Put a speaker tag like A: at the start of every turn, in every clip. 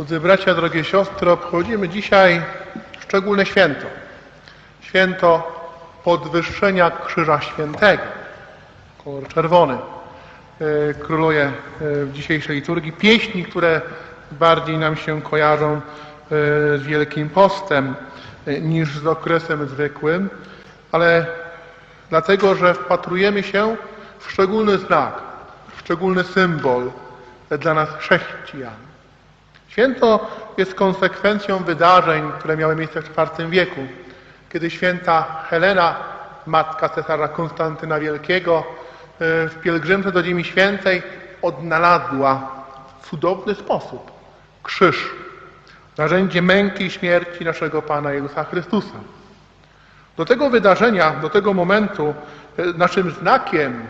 A: Drodzy bracia, drogie siostry, obchodzimy dzisiaj szczególne święto. Święto podwyższenia Krzyża Świętego. Kolor czerwony e, króluje e, w dzisiejszej liturgii. Pieśni, które bardziej nam się kojarzą e, z Wielkim Postem niż z okresem zwykłym, ale dlatego, że wpatrujemy się w szczególny znak, w szczególny symbol dla nas chrześcijan. Święto jest konsekwencją wydarzeń, które miały miejsce w IV wieku, kiedy święta Helena, matka cesarza Konstantyna Wielkiego, e, w pielgrzymce do Ziemi Świętej odnalazła w cudowny sposób krzyż, narzędzie męki i śmierci naszego Pana Jezusa Chrystusa. Do tego wydarzenia, do tego momentu e, naszym znakiem,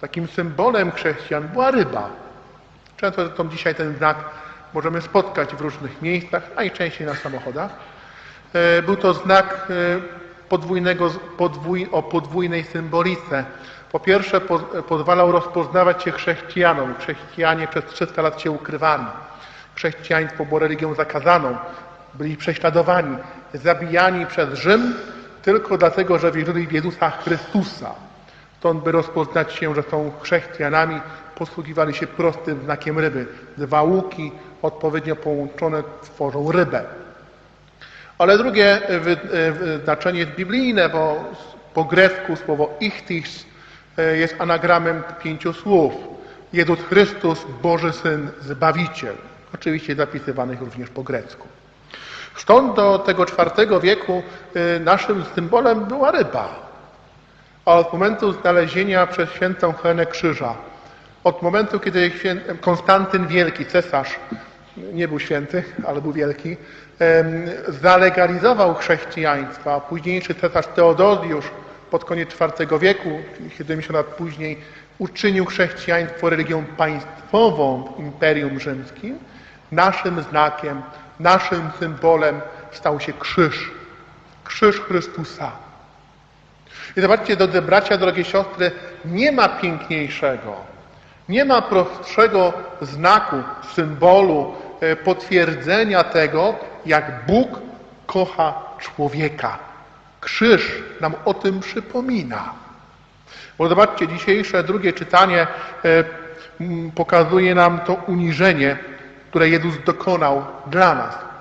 A: takim symbolem chrześcijan była ryba. Często zresztą dzisiaj ten znak możemy spotkać w różnych miejscach, najczęściej na samochodach. E, Był to znak e, podwójnego, podwój, o podwójnej symbolice. Po pierwsze po, pozwalał rozpoznawać się chrześcijanom. Chrześcijanie przez 300 lat się ukrywali. Chrześcijaństwo było religią zakazaną. Byli prześladowani, zabijani przez Rzym tylko dlatego, że wierzyli w Jezusa Chrystusa. Stąd, by rozpoznać się, że są chrześcijanami, posługiwali się prostym znakiem ryby. Dwa łuki odpowiednio połączone tworzą rybę. Ale drugie znaczenie jest biblijne, bo po grecku słowo ichthys e, jest anagramem pięciu słów. Jezus Chrystus, Boży Syn, Zbawiciel. Oczywiście zapisywanych również po grecku. Stąd do tego IV wieku e, naszym symbolem była ryba. A od momentu znalezienia przez świętą Helenę Krzyża, od momentu, kiedy Konstantyn Wielki, cesarz, nie był święty, ale był wielki, zalegalizował chrześcijaństwo, a późniejszy cesarz Teodozjusz pod koniec IV wieku, czyli 70 lat później, uczynił chrześcijaństwo religią państwową w Imperium Rzymskim, naszym znakiem, naszym symbolem stał się krzyż. Krzyż Chrystusa. I zobaczcie, drodzy bracia, drogie siostry, nie ma piękniejszego, nie ma prostszego znaku, symbolu, e, potwierdzenia tego, jak Bóg kocha człowieka. Krzyż nam o tym przypomina. Bo zobaczcie, dzisiejsze drugie czytanie e, pokazuje nam to uniżenie, które Jezus dokonał dla nas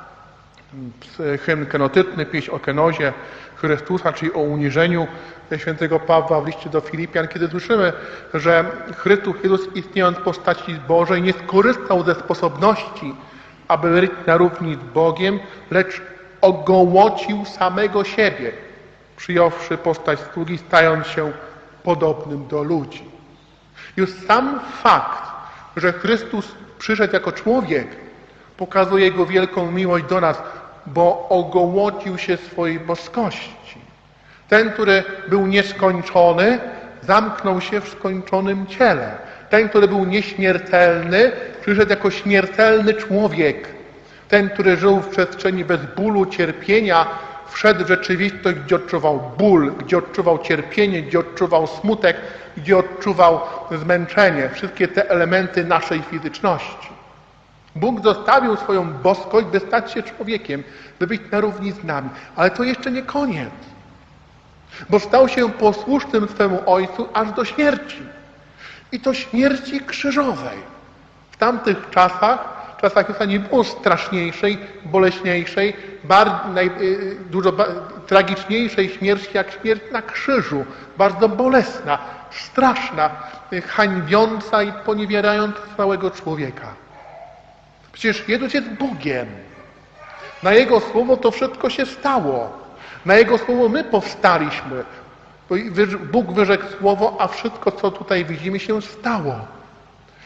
A: hymn kenotytny, pieśń o kenozie Chrystusa, czyli o uniżeniu świętego Pawła w liście do Filipian, kiedy słyszymy, że Chrystus Jezus istniejąc w postaci Bożej nie skorzystał ze sposobności, aby być na równi z Bogiem, lecz ogołocił samego siebie, przyjąwszy postać sługi, stając się podobnym do ludzi. Już sam fakt, że Chrystus przyszedł jako człowiek, pokazuje Jego wielką miłość do nas, bo ogołocił się swojej boskości. Ten, który był nieskończony, zamknął się w skończonym ciele. Ten, który był nieśmiertelny, przyszedł jako śmiertelny człowiek. Ten, który żył w przestrzeni bez bólu, cierpienia, wszedł w rzeczywistość, gdzie odczuwał ból, gdzie odczuwał cierpienie, gdzie odczuwał smutek, gdzie odczuwał zmęczenie. Wszystkie te elementy naszej fizyczności. Bóg zostawił swoją boskość, by stać się człowiekiem, by być na równi z nami. Ale to jeszcze nie koniec. Bo stał się posłusznym swemu Ojcu aż do śmierci. I to śmierci krzyżowej. W tamtych czasach, czasach Jezusa nie było straszniejszej, boleśniejszej, naj, y, dużo ba, tragiczniejszej śmierci jak śmierć na krzyżu. Bardzo bolesna, straszna, y, hańbiąca i poniewierająca całego człowieka. Przecież Jezus jest Bogiem. Na Jego słowo to wszystko się stało. Na Jego słowo my powstaliśmy. Bóg wyrzekł słowo, a wszystko, co tutaj widzimy, się stało.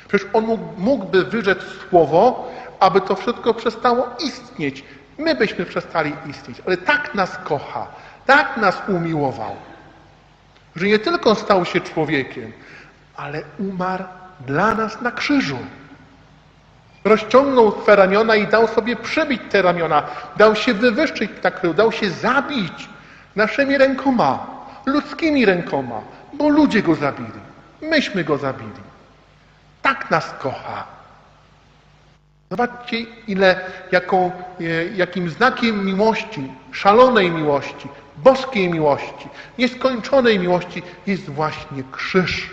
A: Przecież On mógł, mógłby wyrzec słowo, aby to wszystko przestało istnieć. My byśmy przestali istnieć, ale tak nas kocha, tak nas umiłował, że nie tylko stał się człowiekiem, ale umarł dla nas na krzyżu. Rozciągnął swe ramiona i dał sobie przebić te ramiona. Dał się wywyższyć na krył, dał się zabić naszymi rękoma, ludzkimi rękoma, bo ludzie go zabili. Myśmy go zabili. Tak nas kocha. Zobaczcie, ile, jaką, e, jakim znakiem miłości, szalonej miłości, boskiej miłości, nieskończonej miłości jest właśnie krzyż.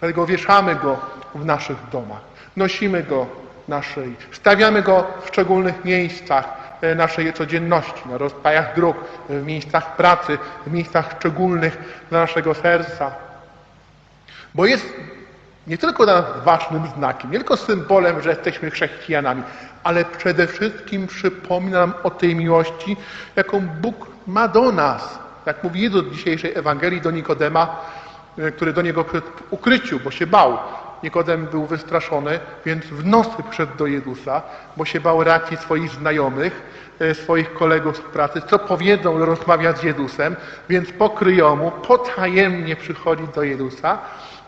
A: Dlatego wieszamy go w naszych domach, nosimy go na szyi, stawiamy go w szczególnych miejscach e, naszej codzienności, na rozpajach dróg, w miejscach pracy, w miejscach szczególnych dla naszego serca. Bo jest nie tylko dla nas ważnym znakiem, nie tylko symbolem, że jesteśmy chrześcijanami, ale przede wszystkim przypomina nam o tej miłości, jaką Bóg ma do nas. Jak mówi Jezus w dzisiejszej Ewangelii do Nikodema, e, który do niego w ukryciu, bo się bał. Nikodem był wystraszony, więc w nocy przyszedł do Jezusa, bo się bał reakcji swoich znajomych, e, swoich kolegów z pracy, co powiedzą, rozmawia z Jezusem, więc pokryjomu, potajemnie przychodzi do Jezusa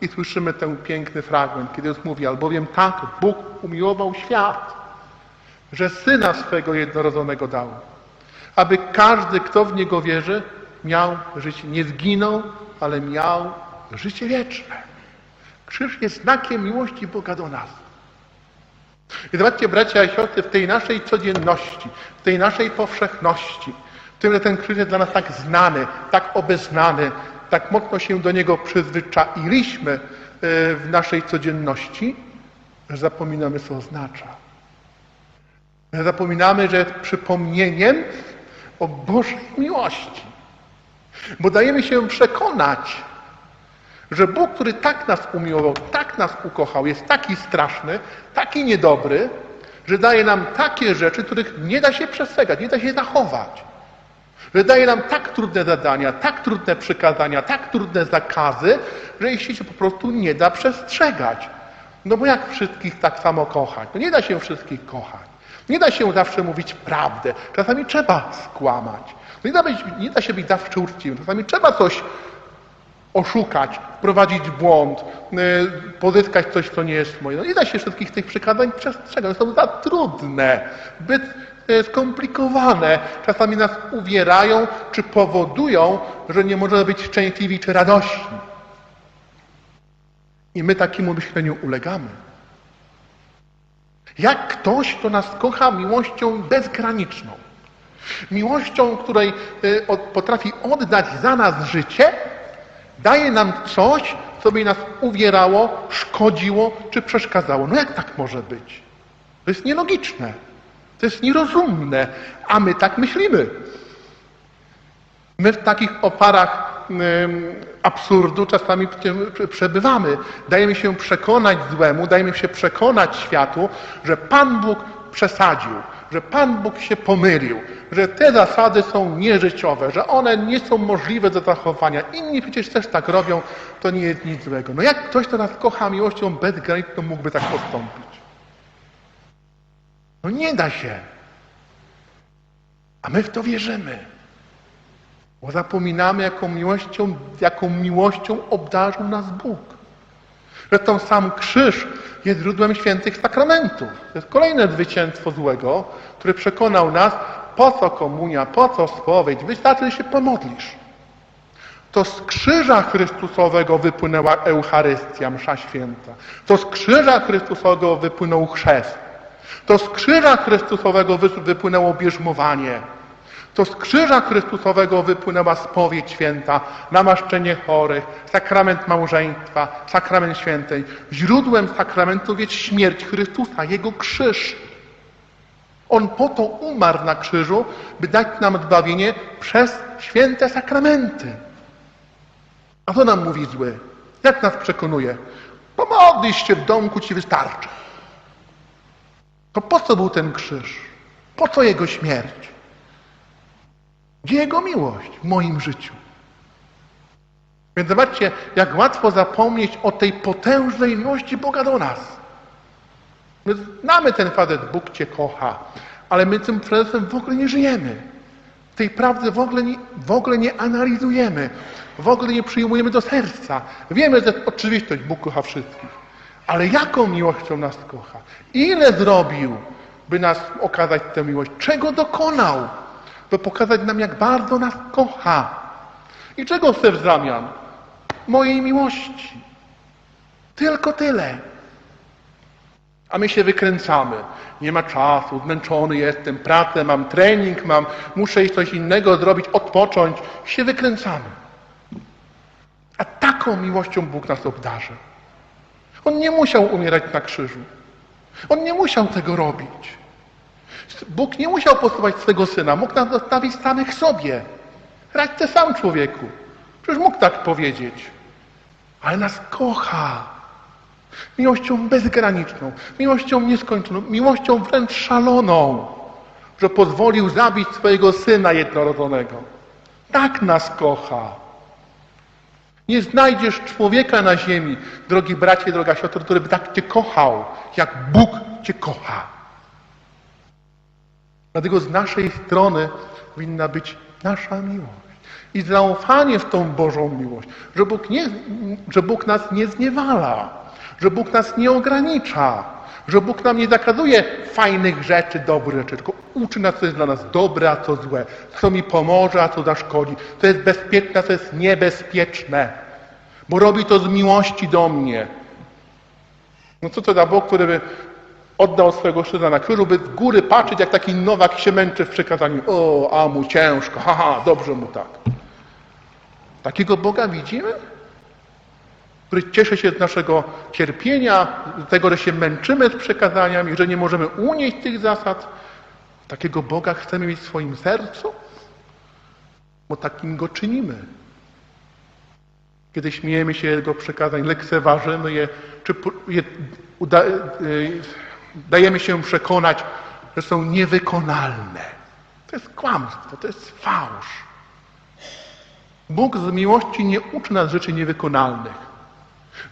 A: i słyszymy ten piękny fragment, kiedy Jezus mówi, albowiem tak Bóg umiłował świat, że Syna swego jednorodzonego dał, aby każdy, kto w Niego wierzy, miał życie, nie zginął, ale miał życie wieczne. Krzyż jest znakiem miłości Boga do nas. I zobaczcie, bracia i siostry, w tej naszej codzienności, w tej naszej powszechności, w tym, że ten krzyż jest dla nas tak znany, tak obeznany, tak mocno się do niego przyzwyczailiśmy e, w naszej codzienności, że zapominamy, co oznacza. Że Zapominamy, że jest przypomnieniem o Bożej miłości. Bo dajemy się przekonać, że Bóg, który tak nas umiłował, tak nas ukochał, jest taki straszny, taki niedobry, że daje nam takie rzeczy, których nie da się przestrzegać, nie da się zachować. Że daje nam tak trudne zadania, tak trudne przykazania, tak trudne zakazy, że ich się po prostu nie da przestrzegać. No bo jak wszystkich tak samo kochać? No nie da się wszystkich kochać. Nie da się zawsze mówić prawdę. Czasami trzeba skłamać. No nie, da być, nie da się być zawsze uczciwym. Czasami trzeba coś oszukać, wprowadzić błąd, y, pozyskać coś, co nie jest moje. No nie da się wszystkich tych przykazań przestrzegać. Są za trudne, zbyt y, skomplikowane. Czasami nas uwierają, czy powodują, że nie możemy być szczęśliwi czy radośni. I my takiemu myśleniu ulegamy. Jak ktoś, kto nas kocha miłością bezgraniczną, miłością, której y, potrafi oddać za nas życie, daje nam coś, co by nas uwierało, szkodziło czy przeszkadzało. No jak tak może być? To jest nielogiczne. To jest nierozumne, a my tak myślimy. My w takich oparach absurdu czasami przebywamy. Dajemy się przekonać złemu, dajemy się przekonać światu, że Pan Bóg przesadził, że Pan Bóg się pomylił, że te zasady są nieżyciowe, że one nie są możliwe do zachowania. Inni przecież też tak robią, to nie jest nic złego. No jak ktoś, kto nas kocha miłością bezgraniczną, mógłby tak postąpić? No nie da się. A my w to wierzymy. Bo zapominamy, jaką miłością, jaką miłością obdarzył nas Bóg. Zresztą sam krzyż jest źródłem świętych sakramentów. To jest kolejne zwycięstwo złego, które przekonał nas, po co komunia, po co spowiedź, wystarczy, że się pomodlisz. To z krzyża Chrystusowego wypłynęła Eucharystia, msza święta. To z krzyża Chrystusowego wypłynął chrzest. To z krzyża Chrystusowego wy- wypłynęło bierzmowanie. To z krzyża Chrystusowego wypłynęła spowiedź święta, namaszczenie chorych, sakrament małżeństwa, sakrament świętej. Źródłem sakramentów jest śmierć Chrystusa, Jego krzyż. On po to umarł na krzyżu, by dać nam zbawienie przez święte sakramenty. A co nam mówi zły? Jak nas przekonuje? Pomodlisz się w domku, ci wystarczy. To po co był ten krzyż? Po co jego śmierć? Gdzie Jego miłość w moim życiu? Więc zobaczcie, jak łatwo zapomnieć o tej potężnej miłości Boga do nas. My znamy ten fakt, Bóg Cię kocha, ale my tym prezesem w ogóle nie żyjemy. Tej prawdy w ogóle, nie, w ogóle nie analizujemy, w ogóle nie przyjmujemy do serca. Wiemy, że oczywistość Bóg kocha wszystkich, ale jaką miłością nas kocha? Ile zrobił, by nas okazać tę miłość? Czego dokonał? By pokazać nam, jak bardzo nas kocha. I czego chce w zamian? Mojej miłości. Tylko tyle. A my się wykręcamy. Nie ma czasu, zmęczony jestem, pracę mam, trening mam, muszę iść coś innego zrobić, odpocząć. Się wykręcamy. A taką miłością Bóg nas obdarzy. On nie musiał umierać na krzyżu. On nie musiał tego robić. Bóg nie musiał posłać swego Syna. Mógł nas zostawić samych sobie. Radź ty sam, człowieku. Przecież mógł tak powiedzieć. Ale nas kocha. Miłością bezgraniczną, miłością nieskończoną, miłością wręcz szaloną, że pozwolił zabić swojego Syna jednorodzonego. Tak nas kocha. Nie znajdziesz człowieka na ziemi, drogi bracie, droga siostro, który by tak Cię kochał, jak Bóg Cię kocha. Dlatego z naszej strony powinna być nasza miłość i zaufanie w tą Bożą miłość, że Bóg, nie, że Bóg nas nie zniewala, że Bóg nas nie ogranicza, że Bóg nam nie zakazuje fajnych rzeczy, dobrych rzeczy, tylko uczy nas, co jest dla nas dobre, a co złe, co mi pomoże, a co zaszkodzi, co jest bezpieczne, a co jest niebezpieczne, bo robi to z miłości do mnie. No co to za Bóg, który by oddał swego syna na krzyżu, by z góry patrzeć, jak taki nowak się męczy w przekazaniu. O, a mu ciężko, haha, dobrze mu tak. Takiego Boga widzimy? Który cieszy się z naszego cierpienia, z tego, że się męczymy z przekazaniami, że nie możemy unieść tych zasad. Takiego Boga chcemy mieć w swoim sercu? Bo takim go czynimy. Kiedy śmiejemy się Jego przekazań, lekceważymy je, czy je uda, y, dajemy się przekonać, że są niewykonalne. To jest kłamstwo, to jest fałsz. Bóg z miłości nie uczy nas rzeczy niewykonalnych.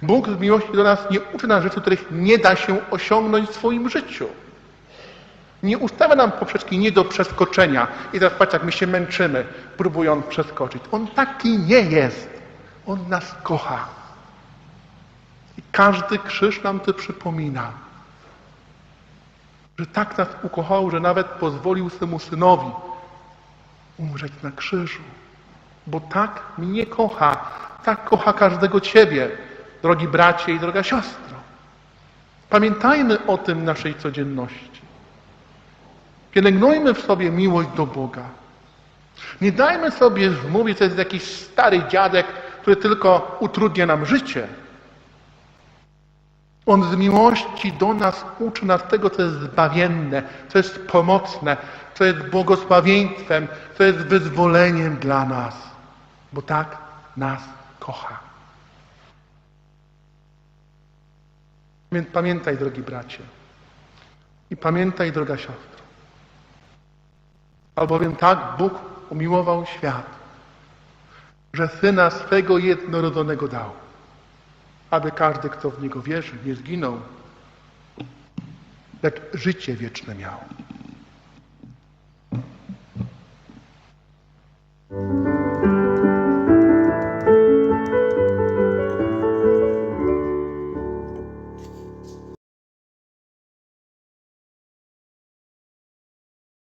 A: Bóg z miłości do nas nie uczy nas rzeczy, których nie da się osiągnąć w swoim życiu. Nie ustawia nam poprzeczki nie do przeskoczenia. I teraz patrz, jak my się męczymy, próbując przeskoczyć. On taki nie jest. On nas kocha. I każdy krzyż nam to przypomina. Że tak nas ukochał, że nawet pozwolił swemu synowi umrzeć na krzyżu. Bo tak mnie kocha. Tak kocha każdego ciebie, drogi bracie i droga siostro. Pamiętajmy o tym naszej codzienności. Pielęgnujmy w sobie miłość do Boga. Nie dajmy sobie mówić, że to jest jakiś stary dziadek, który tylko utrudnia nam życie. On z miłości do nas uczy nas tego, co jest zbawienne, co jest pomocne, co jest błogosławieństwem, co jest wyzwoleniem dla nas, bo tak nas kocha. Więc pamiętaj, drogi bracie, i pamiętaj, droga siostro, albowiem tak Bóg umiłował świat, że Syna swego jednorodzonego dał, aby każdy, kto w Niego wierzy, nie zginął, lecz życie wieczne miał.